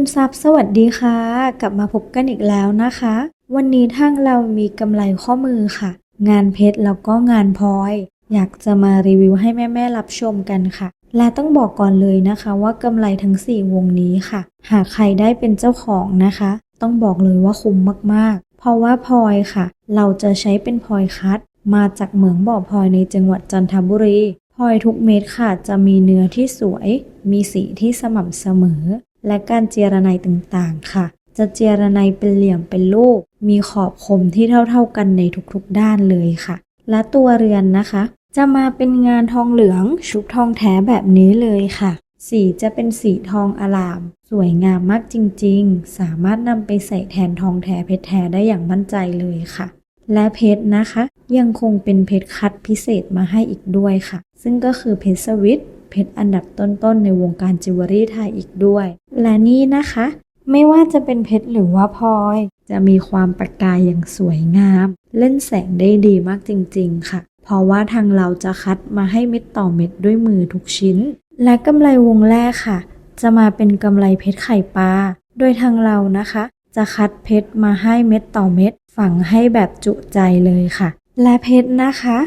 คุณทรัพย์สวัสดีค่ะ กลับมาพบกันอีกแล้วนะคะ วันนี้ทางเรามีกำไรข้อมือค่ะ งานเพชรแล้วก็งานพลอย อยากจะมารีวิวให้แม่ๆรับชมกันค่ะ และต้องบอกก่อนเลยนะคะว่ากำไรทั้ง 4 วงนี้ค่ะ หากใครได้เป็นเจ้าของนะคะ ต้องบอกเลยว่าคุ้มมากๆ เพราะว่าพลอยค่ะ เราจะใช้เป็นพลอยคัด มาจากเหมืองบ่อพลอยในจังหวัดจันทบุรีพลอยทุกเม็ดค่ะจะมีเนื้อที่สวย มีสีที่สม่ำเสมอ และการเจรไนต่างๆ ค่ะ จะเจรไนเป็นเหลี่ยมเป็นลูก มีขอบคมที่เท่าๆกันในทุกๆด้านเลยค่ะ และตัวเรือนนะคะ จะมาเป็นงานทองเหลืองชุบทองแท้แบบนี้เลยค่ะ สีจะเป็นสีทองอลาม สวยงามมากจริงๆ สามารถนำไปใส่แทนทองแท้เพชรแท้ได้อย่างมั่นใจเลยค่ะ และเพชรนะคะ ยังคงเป็นเพชรคัดพิเศษมาให้อีกด้วยค่ะ ซึ่งก็คือเพชรสวิตเพชรอันดับต้นๆ ในวงการจิวเวลรี่ไทยอีกด้วย และนี่นะคะ ไม่ว่าจะเป็นเพชรหรือว่าพลอย จะมีความประกายอย่างสวยงาม เล่นแสงได้ดีมากจริง ๆ ค่ะ เพราะว่าทางเราจะคัดมาให้เม็ดต่อเม็ดด้วยมือทุกชิ้น และกำไรวงแรกค่ะ จะมาเป็นกำไรเพชรไข่ปลาโดยทางเรานะคะ จะคัดเพชรมาให้เม็ดต่อเม็ด ฝังให้แบบจุใจเลยค่ะ และเพชรนะคะ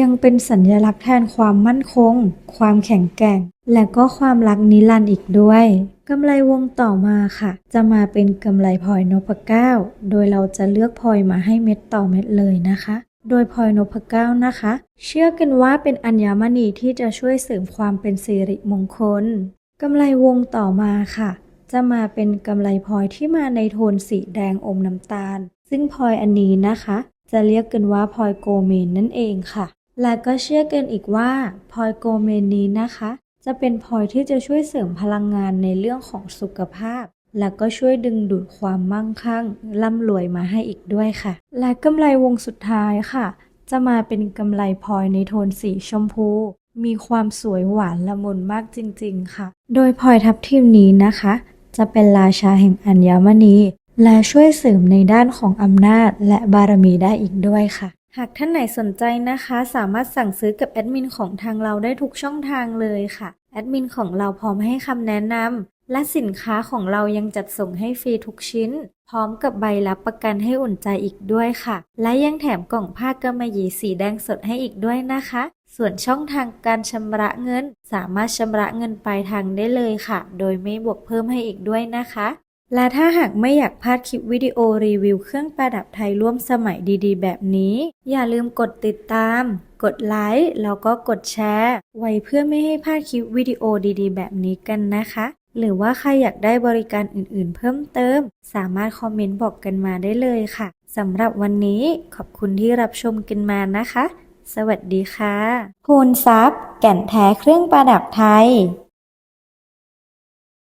ยังเป็นสัญลักษณ์แทนความมั่นคง ความแข็งแกร่ง และก็ความรักนิรันดร์อีกด้วย กำไรวงต่อมาค่ะ จะมาเป็นกำไรพลอยนพเก้าโดยเราจะเลือกพลอยมาให้เม็ดต่อเม็ดเลยนะคะ โดยพลอยนพเก้านะคะ เชื่อกันว่าเป็นอัญมณีที่จะช่วยเสริมความเป็นสิริมงคลกำไรวงต่อมาค่ะ จะมาเป็นกำไรพลอยที่มาในโทนสีแดงอมน้ำตาล ซึ่งพลอยอันนี้นะคะ จะเรียกกันว่าพลอยโกเมนนั่นเองค่ะและก็เชื่อกันอีกว่าพลอยโกเมนนี้นะคะ จะเป็นพลอยที่จะช่วยเสริมพลังงานในเรื่องของสุขภาพ และก็ช่วยดึงดูดความมั่งคั่งร่ำรวยมาให้อีกด้วยค่ะ และกำไรวงสุดท้ายค่ะ จะมาเป็นกำไรพลอยในโทนสีชมพู มีความสวยหวานละมุนมากจริง ๆ ค่ะ โดยพลอยทับทิมนี้นะคะ จะเป็นราชาแห่งอัญมณีและช่วยเสริมในด้านของอำนาจและบารมีได้อีกด้วยค่ะ หากท่านไหนสนใจนะคะ สามารถสั่งซื้อกับแอดมินของทางเราได้ทุกช่องทางเลยค่ะ แอดมินของเราพร้อมให้คำแนะนำและสินค้าของเรายังจัดส่งให้ฟรีทุกชิ้น พร้อมกับใบรับประกันให้อุ่นใจอีกด้วยค่ะ และยังแถมกล่องผ้ากำมะหยี่สีแดงสดให้อีกด้วยนะคะ ส่วนช่องทางการชำระเงิน สามารถชำระเงินปลายทางได้เลยค่ะ โดยไม่บวกเพิ่มให้อีกด้วยนะคะ และถ้าหากไม่อยากพลาดคลิปวิดีโอรีวิวเครื่องประดับไทยร่วมสมัยดีๆ แบบนี้ อย่าลืมกดติดตาม กดไลค์แล้วก็กดแชร์ ไว้เพื่อไม่ให้พลาดคลิปวิดีโอดีๆ แบบนี้กันนะคะ หรือว่าใครอยากได้บริการอื่นๆ เพิ่มเติม สามารถคอมเมนต์บอกกันมาได้เลยค่ะสำหรับวันนี้ขอบคุณที่รับชมกันมานะคะ สวัสดีค่ะโพนซับแก่นแท้เครื่องประดับไทย